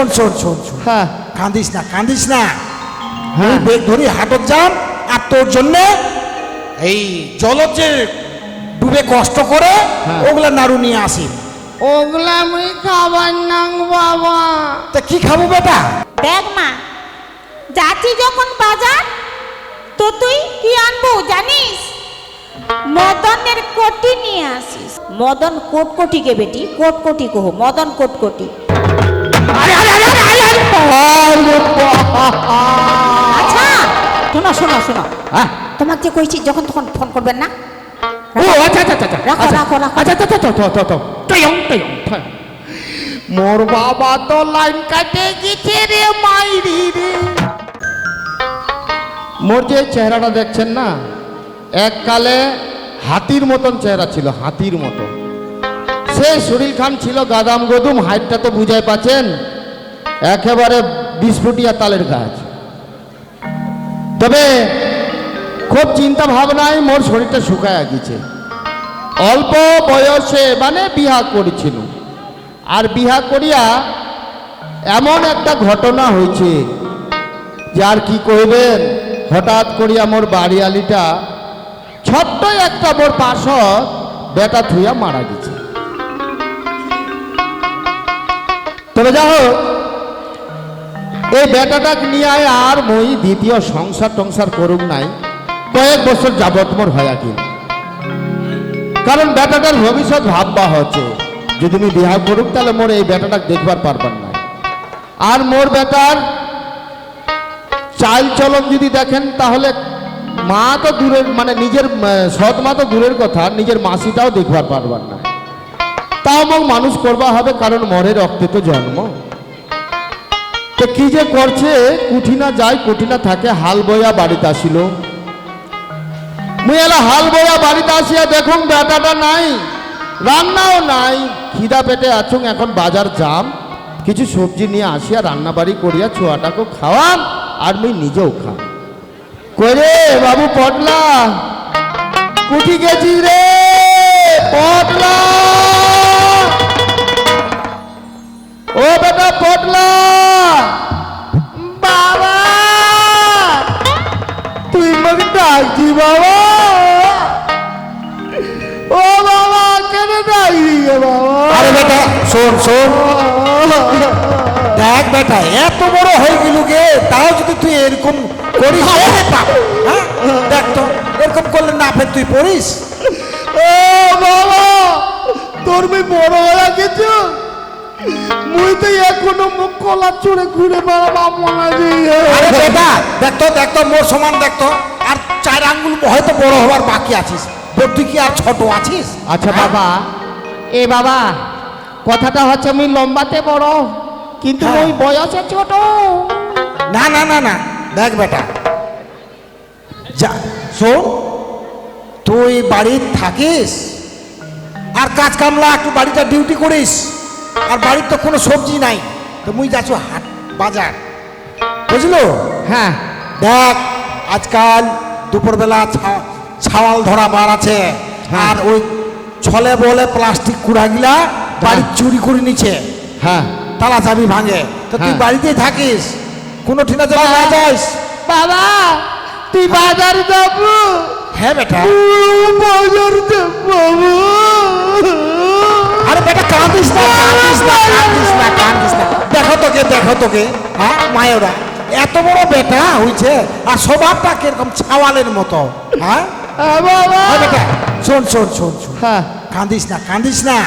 শোন শোন শোন হ্যাঁ। কাঁদিস না কাঁদিস না। হ্যাঁ। বেগ ধরি হাটত যান আর তোর জন্য এই জলত যে ডুবে কষ্ট করে হ্যাঁ। ওগুলা নাড়ু নিয়ে আসি। ওগুলা মুই খাবার নাং বাবা। তা কি খাব বেটা? দেখ মা যাচ্ছি যখন বাজার তো তুই কি আনব জানিস? মদনের কোটি নিয়ে আসিস? মদন কোটকটিকে বেটি? কোটকটি কহ মদন কোটকটি। শোনো শোনো শোনো। হ্যাঁ? তোমাকে কইছি যখন তখন ফোন করবেন না? ও আচ্ছা আচ্ছা আচ্ছা রাখো, আচ্ছা। রাখো, রাখো। আচ্ছা আচ্ছা আচ্ছা তো তো তয়ং তয়ং তয়ং। মোর বাবা তো লাইন কাটে গেছে রে মাইরি রে। মোর যে চেহারাটা দেখছেন না এককালে হাতির মতন চেহারা ছিল হাতির মতো। সে শরীর খান ছিল গাদাম গদুম, হাইটটা তো বুঝাই পাচ্ছেন? একেবারে বিস্ফুটিয়া তালের গাছ। তবে খুব চিন্তা ভাবনায় মোর শরীরটা শুকায়া গেছে। অল্প বয়সে মানে বিহা করেছিল। আর বিহা করিয়া এমন একটা ঘটনা হয়েছে যার কি কইবেন? হঠাৎ করিয়া মোর বাড়িয়ালিটা, ছোট্ট একটা মোর পাশ বেটা থুইয়া মারা গেছে। তবে যা হোক এই বেটাটাকে নিয়ে আয়, আর মই দ্বিতীয় সংসার টংসার করুক নাই। কয়েক বছর যাবত মোর হয়া কারণ বেটাটার ভবিষ্যৎ ভাববা হচ্ছে। যদি আমি বিবাহ করুক তাহলে মোর এই বেটাটাকে দেখবার পারবার না আর মোর বেটার চাল চলন যদি দেখেন, তাহলে মা তো দূরের মানে নিজের সৎ মা তো দূরের কথা নিজের মাসিটাও দেখবার পারবার না তাও মোক মানুষ করবা হবে কারণ মরে রক্তে তো জন্ম। তো কি যে করছে? কুঠিনা যায়, কুঠিনা থাকে, হাল বইয়া বাড়িতে আসিল। মুই হাল বইয়া বাড়িতে আসিয়া দেখুন বেটাটা নাই, রান্নাও নাই, খিদা পেটে আছুং, এখন বাজার যাম। কিছু সবজি নিয়ে আসিয়া রান্না বাড়ি করিয়া ছোয়াটাকে খাওয়াম, আর মুই নিজেও খাম। করে বাবু, পটলা? কুঠি গেছি রে, পটলা! ও বেটা পটলা! বাবা! তুই আমাকে ডাকছি বাবা! ও বাবা কেন ডাকছি গে বাবা? আরে বেটা শোন শোন। দেখ বেটা এত বড় হয়ে গেল গে তাও যদি তুই এরকম করিস বেটা, হ্যাঁ? দেখ তো এরকম করলে না ফের তুই পড়িস। ও বাবা তোর বড় হয়ে গেছো। মুই তো এখনও মুখ কলা চড়ে ঘুরে বেড়াবা মনে দিয়ে আরে বেটা দেখ তো মোর সমান দেখ তো। আর চার আঙ্গুল হয়তো বড় হওয়ার বাকি আছিস। তোর তুই কি আর ছোট আছিস? আচ্ছা বাবা। এ বাবা কথাটা হচ্ছে আমি লম্বাতে বড় কিন্তু হ্যাঁ। ওই বয়সে ছোট। না না না না। দেখ বেটা। যা শোন তুই বাড়ির থাকিস আর কাজ কামলা একটু বাড়িটা ডিউটি করিস। আর বাড়ির তো কোনো সবজি নাই। তো মুই যাচ্ছ হাট বাজার। বুঝলো? হ্যাঁ। দেখ আজকাল দুপুরবেলা ছা- ছাওয়াল ধরা বার আছে। হ্যাঁ। আর ওই ছলে বলে প্লাস্টিক কুড়াগুলা বাড়ি চুরি করে নিচ্ছে হ্যাঁ। তালা চাবি ভাঙে। তো তুই হ্যাঁ। বাড়িতেই থাকিস। কোনো ঠিনা যেন না যাস বাবা! তুই বাজার যাব। হ্যাঁ বেটা। বাজার যাব। আরে বেটা কাঁদিস না কাঁদিস না কাঁদিস না কাঁদিস না। দেখো তোকে দেখো তোকে হ্যাঁ মায়েরা এত বড় বেটা হয়েছে আর স্বভাবটা কীরকম ছাওয়ালের মতো হ্যাঁ বেটা শোন শোন শোন শোন। হ্যাঁ কাঁদিস না কাঁদিস না।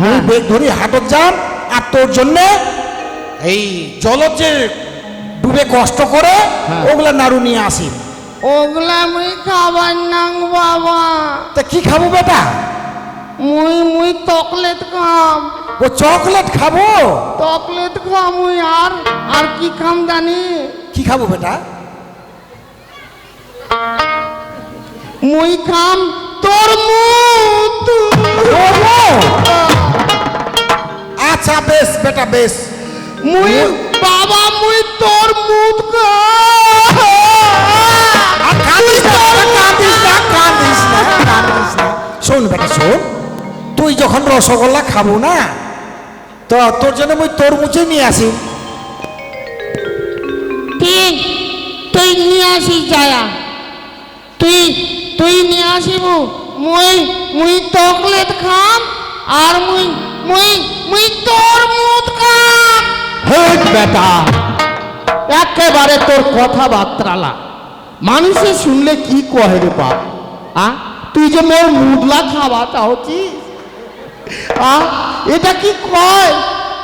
হ্যাঁ। বেগ ধরি হাটত যান আর তোর জন্যে এই জলত যে ডুবে কষ্ট করে। ওগুলা নাড়ু নিয়ে আসি। ওগুলা মুই খাবার নাং বাবা। তা কি খাব বেটা? মুই মুই চকলেট খাম। ও চকলেট খাব? চকলেট খাম মুই আর আর কি খাম জানি? কি খাব বেটা? মুই খাম তোর আচ্ছা বেশ বেটা বেশ। মুই বাবা মুই তোর মুখ কাঁদিস না, কাঁদিস না, কাঁদিস না। শোন বেটা শোন। তুই যখন রসগোল্লা খাব না তো তোর জন্য মুই তরমুজে নিয়ে আসি। ঠিক তুই নিয়ে আসিস যায়া তুই তুই নিয়ে আসিব মুই মুই চকলেট খাম আর মুই মুই মুই তোর মুদ খাম। হেট বেটা একেবারে তোর কথাবার্তালা। মানুষে শুনলে কি কহে রে বাপ আ? তুই যে মোর মুদলা খাওয়া চাচ্ছিস আ এটা কি কয়?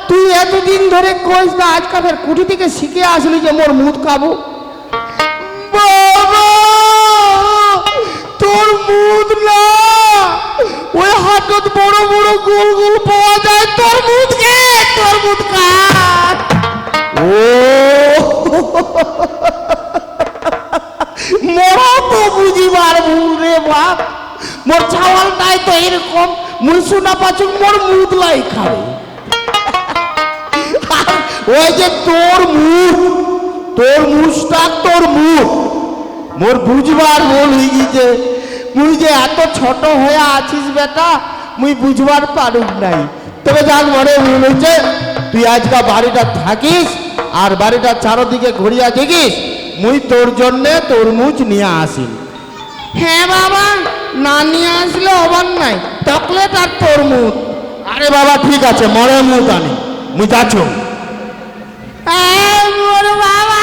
তুই এতদিন ধরে কইস না আজকালের কুটি থেকে শিখে আসলি যে মোর মুদ খাব বাবা! মুই শোনা পাচুক মোর মুদলাই খাবে। ওই যে তোর মুখ, তোর মুখটা তোর মুখ। মোর বুঝবার ভুল হয়ে গেছে। মুই যে এত ছোট হয়ে আছিস বেটা, মুই বুঝবার পারুক নাই। তবে যাক মনে ভুল হয়েছে, তুই আজকা বাড়িটা থাকিস আর বাড়িটা চারোদিকে ঘুরিয়া দেখিস, মুই তোর জন্যে তরমুজ নিয়ে আসি হ্যাঁ বাবা, না নিয়ে আসলে হবার নাই। চকলেট আর তরমুজ আরে বাবা ঠিক আছে মরে মুখ আনি। মুই যাচ্ছ। মোর বাবা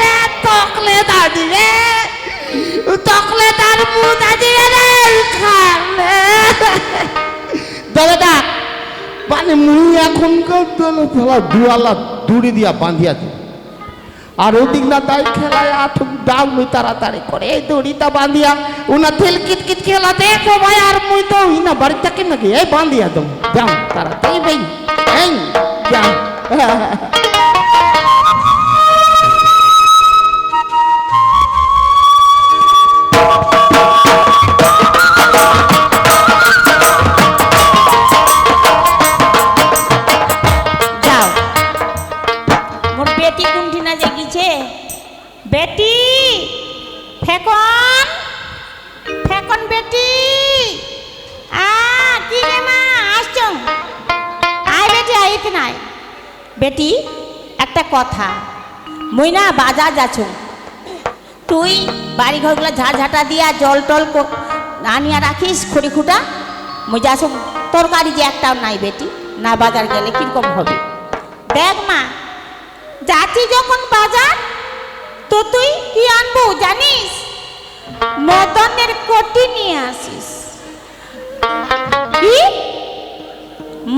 রে চকলেট রে। চকলেট আর মুদ আদি রে খালে দাদা মানে মুই এখনকার দলে দুয়ালা দড়ি দিয়া বাঁধিয়া দি আর ওদিক না তাই খেলায় আঠুক ডাক মুই তাড়াতাড়ি করে। এই দড়িটা বাঁধিয়া উনা তেল কিট কিট খেলাতে সবাই আর মুই তো ইনা বাড়ি থাকে নাকি এই বাঁধিয়া দম যাও, তাড়াতাড়ি ভাই এই যাও যাও। বেটি, একটা কথা। মুই না বাজার যাচ্ছ তুই বাড়ি ঘরগুলো ঝাঁটা দিয়া জল টল আনিয়া রাখিস খড়ি খুঁটা মুই যাচ্ছ তরকারি যে একটাও নাই বেটি, না বাজার গেলে কীরকম হবে? দেখ মা, যাচ্ছি যখন বাজার, তো তুই কি আনব জানিস? মদনের কোটি নিয়ে আসিস।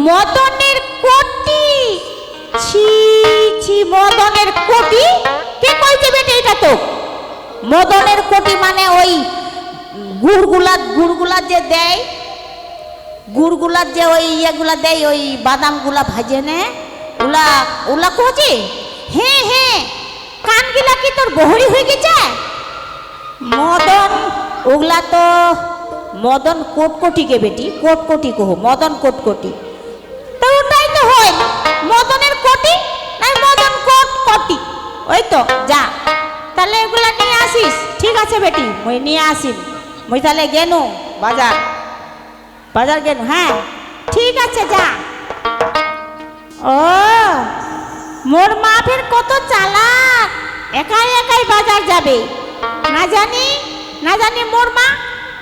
মদনের কোটি? ছি ছি, মদনের কোটি? কে কইছে বেটে এটা তো? মদনের কোটি মানে ওই গুড়গুলা গুড়গুলা যে দেয় যে ওই ইয়েগুলা দেয়, ওই বাদামগুলা ভাজে নে কোচি? হ্যাঁ হ্যাঁ কানগুলা কি তোর বহরি হয়ে গেছে? মদন, ওগুলা তো মদন কোটকটিকে বেটি? কোটকটি কহো, মদন কোটকটি তো ওটাই তো হয়। মদনের ওই তো, যা। তাহলে এগুলা নিয়ে আসিস। ঠিক আছে বেটি, মই নিয়ে আসিম। মই তাহলে গেনু। বাজার। বাজার গেল হ্যাঁ। ঠিক আছে, যা। ও, মোর মা ফের কত চালাক। একাই একাই বাজার যাবে। না জানি না জানি মোর মা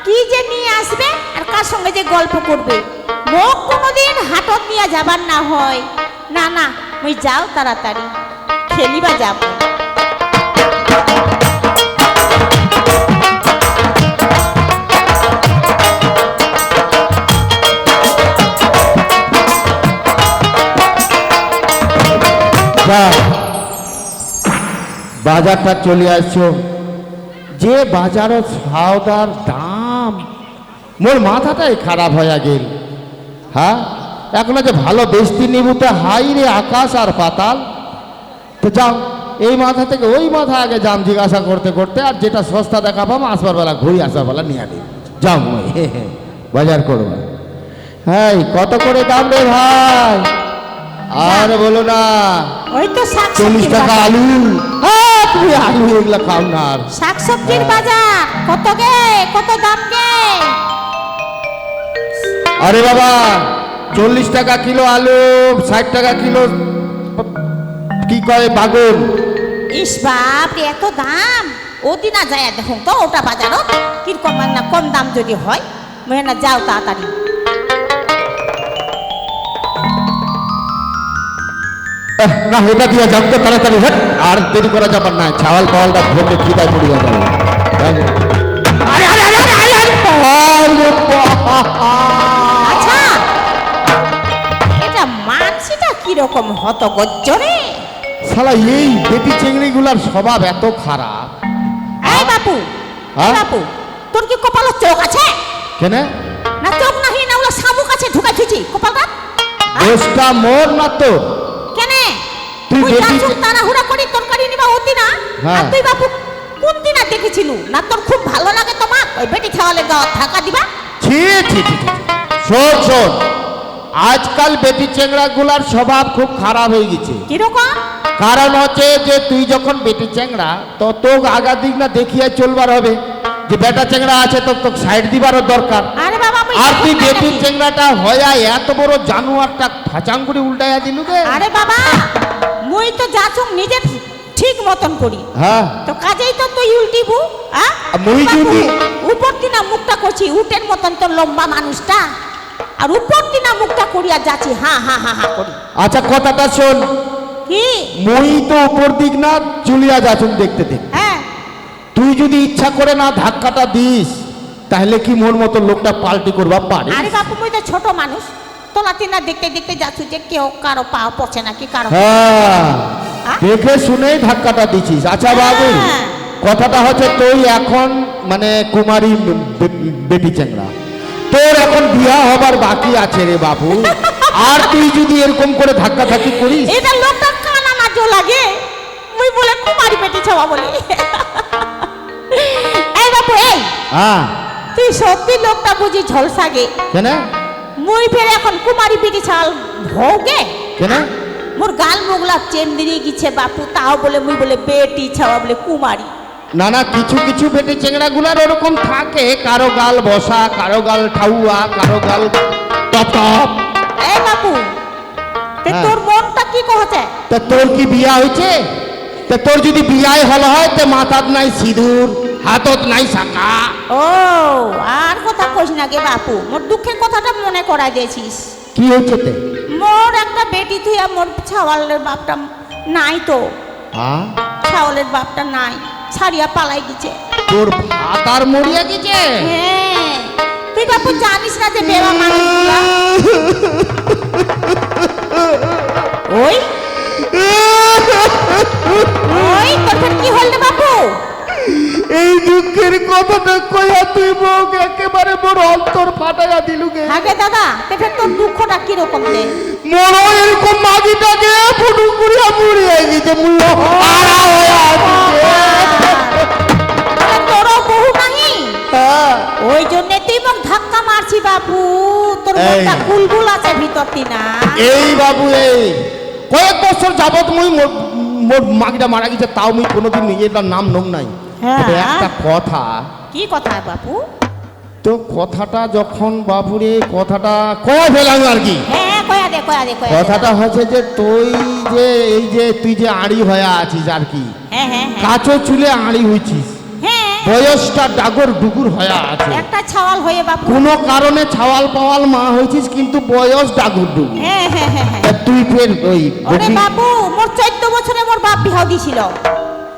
কি যে নিয়ে আসবে আর কার সঙ্গে যে গল্প করবে। মোক কোনোদিন হাটত নিয়ে যাবার না হয়। না না, মুই যাও তাড়াতাড়ি। খেলিবা যাব। বাজারটা চলে আসছো। যে বাজারও সাওদার দাম, মোর মাথাটাই খারাপ হয়ে গেল। হ্যাঁ? এখন যে ভালো বেস্তি নিবুতে হাই রে আকাশ আর পাতাল। তো যাও এই মাথা থেকে ওই মাথা আগে যাম জিজ্ঞাসা করতে করতে আর যেটা সস্তা দেখা পাবো আসবার বেলা ঘুরি আসবার বেলা নিয়ে দিই যাও হে হে বাজার করব হ্যাঁ কত করে দাম রে ভাই? আর বলো না ওই তো চল্লিশ টাকা আলু। হ্যাঁ তুমি আলু এগুলো খাও না আর। শাক সবজির বাজার কত গে কত দাম গে? আরে বাবা চল্লিশ টাকা কিলো আলু ষাট টাকা কিলো কি কয় বাগুন? ইস বাপ রে, এত দাম। ওদি না যায় দেখুন তো ওটা বাজারত কীরকম না কম দাম যদি হয় মই না যাও তাড়াতাড়ি। না এটা দিয়ে যাও তো তাড়াতাড়ি হট আর দেরি করা যাবার না ছাওয়াল পাওয়ালটা ভোগে খিদায় পড়ে যাবে। আরে, আরে, আরে, আরে, আরে, আরে, আরে, আচ্ছা এটা মানসিটা কীরকম হত গজ্জ রে শালা এই বেটি চেংড়িগুলার স্বভাব এত খারাপ। এই বাপু এই হ্যাঁ? বাপু তোর কি কপালে চোখ আছে? কেন? না চোখ নাহি না ওলা শামুক আছে ঢুকাই থুইছি কপালটা দোষটা মোর না তো কেনে? তুই বেটি তাড়াহুড়া করি তরকারি নিবা ওদি না? হ্যাঁ। আর তুই বাপু কোন দিনা দেখেছিলু? না তোর খুব ভালো লাগে তোমার? ওই বেটি খাওয়ালে থাকা দিবা? ছি ছি ছি। শোন শোন। আজকাল বেটি চেংড়া গুলার স্বভাব খুব খারাপ হয়ে গেছে। কীরকম? কারণ হচ্ছে যে তুই যখন বেটি চেংড়া তো তোক আগা দিক না দেখিয়ে চলবার হবে। যে বেটা চেংড়া আছে তো তোকে সাইড দিবারও দরকার। আরে তুই বেটি? চেংড়াটা হয়া এত বড় জানুয়ারটা ফাচাং করে উল্টাইয়া দিলু গে? আরে বাবা মুই তো যাচুম নিজের ঠিক মতন করি। হ্যাঁ। তো কাজেই তো তুই উল্টিবু? আর মুই যদি- উপর দিনা মুখটা করছি উটের মতন তোর লম্বা মানুষটা। আর উপর দিনা মুখটা করিয়া যাচ্ছি হা হা হা হা করি। আচ্ছা কথাটা শোন। কি? মুই তো উপর দিক না যাচ্ছুন দেখতে দেখ হ্যাঁ। তুই যদি ইচ্ছা করে না ধাক্কাটা দিস তাহলে কি মোর মতো লোকটা পাল্টি করবা পারে? আরে বাপু মুই তো ছোট মানুষ। তোলা তিনা দেখতে দেখতে যাচ্ছি যে কেউ কারও পা নাকি কারও হ্যাঁ? দেখে শুনেই ধাক্কাটা দিছিস। আচ্ছা বাবু হ্যাঁ। কথাটা হচ্ছে তুই এখন মানে কুমারী বেটি চেংড়া তোর এখন বিয়া হবার বাকি আছে রে বাবু আর তুই যদি এরকম করে ধাক্কা ধাক্কি করিস এটা জো লাগে? মুই বলে কুমারি পেটি ছাওয়া বলে এই বাপু এই। হ্যাঁ। তুই সত্যি লোকটা বুঝি ঝলসাগে কেন? মুই ফের এখন কুমারি পিটি ছাল ভোগে কেন? মোর গাল মুগলা চেমদিরি গিছে বাপু তাও বলে মুই বলে বেটি ছাওয়া বলে কুমারি। না না কিছু কিছু বেটি চেংড়া গুলার ওরকম থাকে। কারও গাল বসা কারও গাল ঠাউয়া কারও গাল টপ টপ। এই বাপু তে হ্যাঁ। তোর মনটা কি কহছে তা তোর কি বিয়া হয়েছে তা তোর যদি বিয়াই হল হয় তে মাথাত নাই সিঁদুর হাতত নাই শাখা ও আর কথা কইস না গে বাপু মোর দুঃখের কথাটা মনে করাই দিয়েছিস। কি হয়েছে তে? মোর একটা বেটি তুই আর মোর ছাওয়ালের বাপটা নাই তো। হ্যাঁ ছাওয়ালের বাপটা নাই ছাড়িয়া পালাই গেছে। তোর ভাত আর মরিয়া গেছে? হ্যাঁ তুই বাপু জানিস না যে বেবা মানুষগুলা? ওই। ওই তোর কি হল বাপু? এই দুঃখের কথাটা কইয়া তুই মোক একেবারে মোর অন্তর ফাটাইয়া দিলুগে আগে দাদা তেফের তোর দুঃখটা কীরকম রে? মোর এরকম মাগিটাকে ফুটু করিয়া মরিয়া গেছে মুই হারা হইয়া আছি তোরও বহু নাহি? হ্যাঁ। ওই জন্য তুই মোক ধাক্কা মারছি বাপু। তোর এই। মনটা কুলকুল আছে ভিতর না এই বাবু এই। কয়েক বছর যাবৎ মুই মোর- মাগিটা মারা গেছে তাও মুই কোনোদিন নিজের নাম নম নাই। হ্যাঁ। একটা কথা। কি কথা বাপু? তো কথাটা যখন বাবুরে কথাটা কয়া ফেলাম আর কি? হ্যাঁ কথাটা হচ্ছে যে তুই যে এই যে তুই যে আড়ি হয়ে আছিস আর কি? হ্যাঁ কাঁচো চুলে আড়ি হইছিস। হ্যাঁ বয়সটা ডাগর ডুগুর হয়ে আছে। একটা ছাওয়াল হয়ে বাপু। কোনো কারণে ছাওয়াল পাওয়াল মা হয়েছিস কিন্তু বয়স ডাগুর ডুগুর হ্যাঁ হ্যাঁ হ্যাঁ হ্যাঁ। তুই ফের ওই ওরে বকি- বাবু মোর চোদ্দ বছরে মোর বাপ বিহাও দিছিল।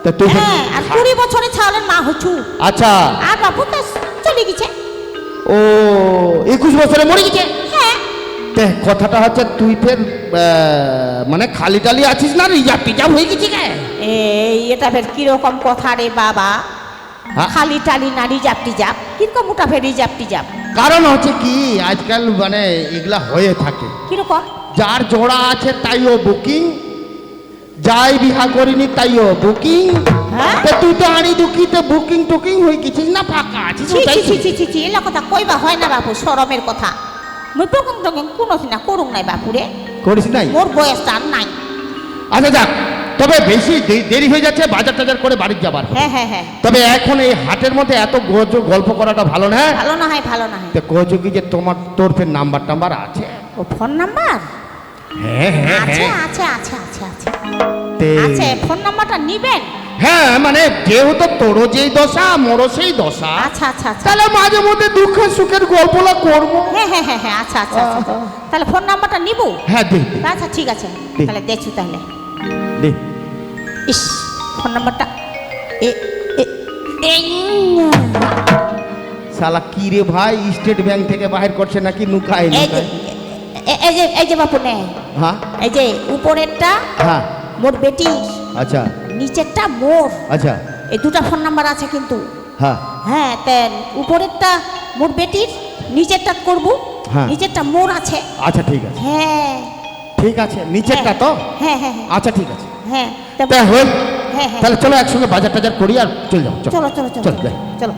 তা তুই হ্যাঁ আর কুড়ি বছরে ছাওয়ালের মা হচ্ছু আচ্ছা। আর বাপু তো চলে গেছে। ও একুশ বছরে মরে গেছে? হ্যাঁ। তে কথাটা হচ্ছে তুই ফের মানে খালি টালি আছিস না রিজার্ভ টিজার্ভ হয়ে গেছি কে? এই এটা ফের কীরকম কথা রে বাবা। খালি টালি না রিজাপ টিজাপ কীরকম ওটা ফের রিজাপ টিজাপ কারণ হচ্ছে কি আজকাল মানে এগুলা হয়ে থাকে। কীরকম? যার জোড়া আছে তাইও বুকিং যাই বিহা করিনি তাইও বুকিং। হ্যাঁ? তুই তো দুকিতে বুকিং টুকিং হয়ে গেছিস না ফাঁকা আছিস এলা কথা কইবা হয় না বাপু সরমের কথা। মুই টকং টকং কোনো না করুং নাই বাপু রে করিস নাই? মোর বয়সটা আর নাই। আচ্ছা যাক তবে বেশি দেরি হয়ে যাচ্ছে বাজার টাজার করে বাড়ি যাবার হ্যাঁ হ্যাঁ হ্যাঁ। তবে এখন এই হাটের মধ্যে এত গজ- গল্প করাটা ভালো না ভালো না হয় ভালো না হয়। তো কচু কি যে তোমার তোর ফের নাম্বার টাম্বার আছে? ও ফোন নাম্বার? হ্যাঁ হ্যাঁ আছে হ্যাঁ। আছে আছে আছে আছে তে- আছে ফোন নাম্বারটা নিবেন? হ্যাঁ মানে যেহেতু তোরও যেই দশা মোরও সেই দশা। আচ্ছা আচ্ছা আচ্ছা। তাহলে মাঝে মধ্যে দুঃখের সুখের গল্পলা করব। হ্যাঁ হ্যাঁ হ্যাঁ হ্যাঁ আচ্ছা আচ্ছা আচ্ছা। তাহলে ফোন নাম্বারটা নিব? হ্যাঁ দে দে, আচ্ছা ঠিক আছে। তাহলে দেখছু তাহলে। দে। ইস ফোন নাম্বারটা। এ শালা কি রে ভাই? স্টেট ব্যাংক থেকে বাহির করছে নাকি? নুকায় নুকায় এই যে এই যে বাপু নে। হ্যাঁ? এই যে উপরেরটা হ্যাঁ। মোর বেটি। আচ্ছা। নিচেরটা মোর। আচ্ছা। এই দুটা ফোন নাম্বার আছে কিন্তু। হ্যাঁ। হ্যাঁ তেন উপরেরটা মোর বেটির নিচেরটা করব। হ্যাঁ। নিচেরটা মোর আছে। আচ্ছা ঠিক আছে। হ্যাঁ। ঠিক আছে নিচেরটা তো? হ্যাঁ হ্যাঁ হ্যাঁ। আচ্ছা ঠিক আছে। হ্যাঁ হ্যাঁ হ্যাঁ তাহলে চলো একসঙ্গে বাজার টাজার করি আর চলে যাও চলো। চলো চলো চলো।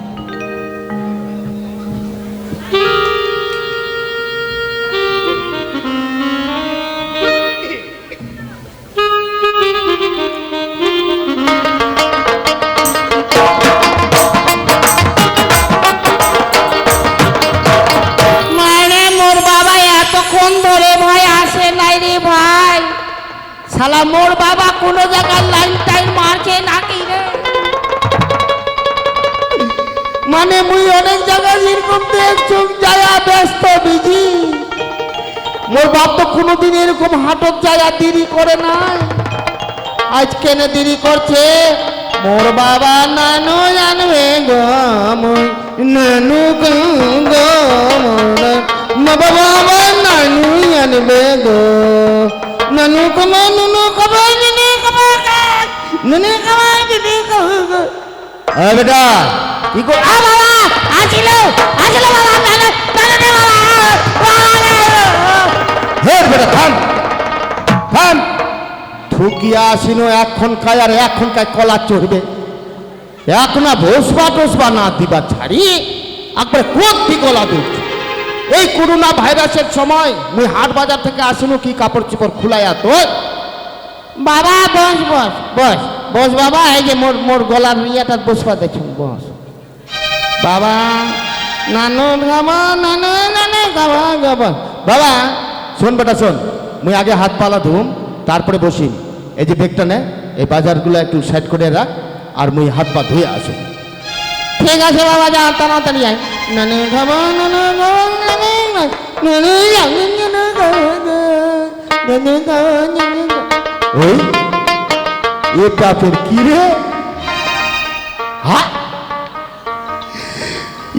শালা, মোর বাবা কোনো জায়গায় লাইন টাইন মারছে নাকি রে? মানে মুই অনেক জায়গায় এরকম দেখছুম যায়া ব্যস্ত বিজি মোর বাপ তো কোনোদিন এরকম হাটত যায়া দেরি করে নাই। আজ কেন দেরি করছে? মোর বাবা নানু জানবে গো নানু গো গো মোর বাবা নানু জানবে গো। నన్ను కొన్నా নুনু కొబ్బా নুনু కొబ్బా নুনু కొబ్బా నిన్ను కొబ్బా ఆ బేటా ఇకో ఆ బాబా হে বেটা থাম থাম। ঠুকিয়া আসিনো এখন কায় আর এখন কায় কলা চড়বে। এখন ভোসবা টোসবা না দিবা ছাড়ি। একবার কোথ কলা দিচ্ছ এই করোনা ভাইরাসের সময় মুই হাট বাজার থেকে আসিনো কি কাপড় চোপড় খুলাইয়া তো বাবা বস বস বস বস বাবা এই যে মোর মোর গলার ইয়েটা বসবা দেখুন বস। বাবা। নানু গাবা নানু নানু গাবা গাবা বাবা শোন বেটা শোন মুই আগে হাত পালা ধুম তারপরে বসি। এই যে ব্যাগটা নে এই বাজারগুলো একটু সাইড করে রাখ আর মুই হাত পা ধুয়ে আসি। ঠিক আছে বাবা যা তাড়াতাড়ি আয়।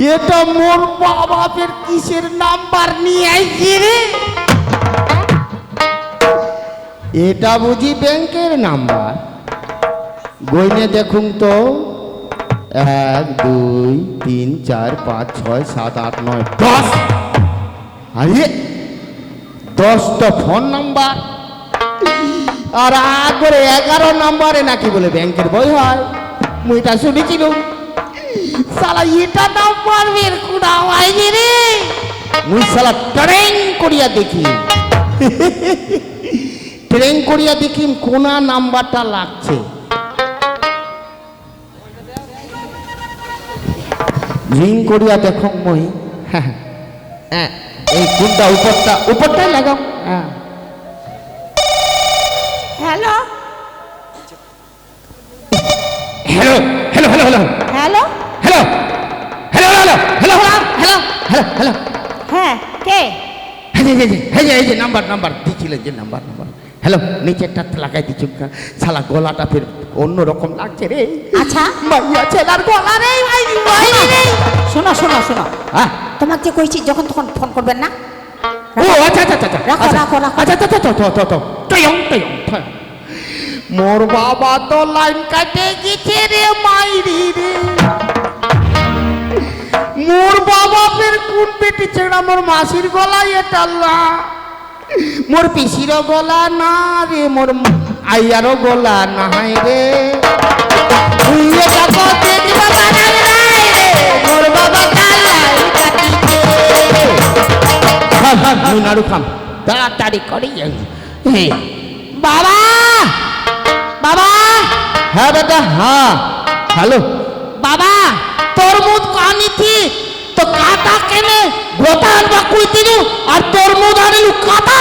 এটা মোর বাবা ফের কিসের নাম্বার নিয়ে আইছি রে? এটা বুঝি ব্যাংকের নাম্বার। গইনে দেখুন তো। এক, দুই, তিন, চার, পাঁচ, ছয়, সাত, আট, নয়, দশ। আরে দশটা ফোন নাম্বার। আর আগরে এগারো নাম্বারে নাকি বলে ব্যাংকের বই হয়। মুইটা শুনেছিল সালা এটা নাম্বার বের কুড়া হয়নি রে। মুই সালা ট্রেন করিয়া দেখি। ট্রেন করিয়া দেখি কোনা নাম্বারটা লাগছে। রিং করিয়া দেখো মই। হ্যাঁ হ্যাঁ। এই কোনটা উপরটা উপরটাই লাগাও। হ্যাঁ hello? Hello hello hello hello. Hello? Hello hello hello hello hello. Hello. Hello হ্যাঁ কে? হ্যাঁ এই যে এই যে নাম্বার নাম্বার। দিয়েছিলেন যে নাম্বার নাম্বার। হ্যালো নিচেরটা লাগাই দিচ্ছ। শালা গলাটা ফের অন্য রকম লাগছে রে। আচ্ছা। মাইয়া ছেলার গলা রে ভাই ভাই রে শোনো শোনো শোনো। হ্যাঁ। তোমাকে কইছি যখন তখন ফোন করবেন না? ও আচ্ছা আচ্ছা আচ্ছা রাখো, আচ্ছা, রাখো, রাখো। আচ্ছা আচ্ছা আচ্ছা তো তো তো তয়ং তয়ং তয়ং। মোর বাবা তো লাইন কাটে গেছে রে মাইরি রে মোর বাবা ফের কোন পেটি ছেড়া? মোর মাসির গলায় এটা মোর পিসির গলা না রে মোর আইয়ারও গলা নাই রে। তুই এটা তো দেখবা বানাই নাই রে। মোর বাবা কালাই কাটিছে খাম খাম তুই নাড়ু খাম। তাড়াতাড়ি করি বাবা বাবা। হ্যাঁ বেটা হ্যাঁ। হ্যালো। বাবা তরমুজ কানিছি তো কাটা কেনে গোটা আনবা কুইতিনু আর তরমুজ আনিলু কাটা।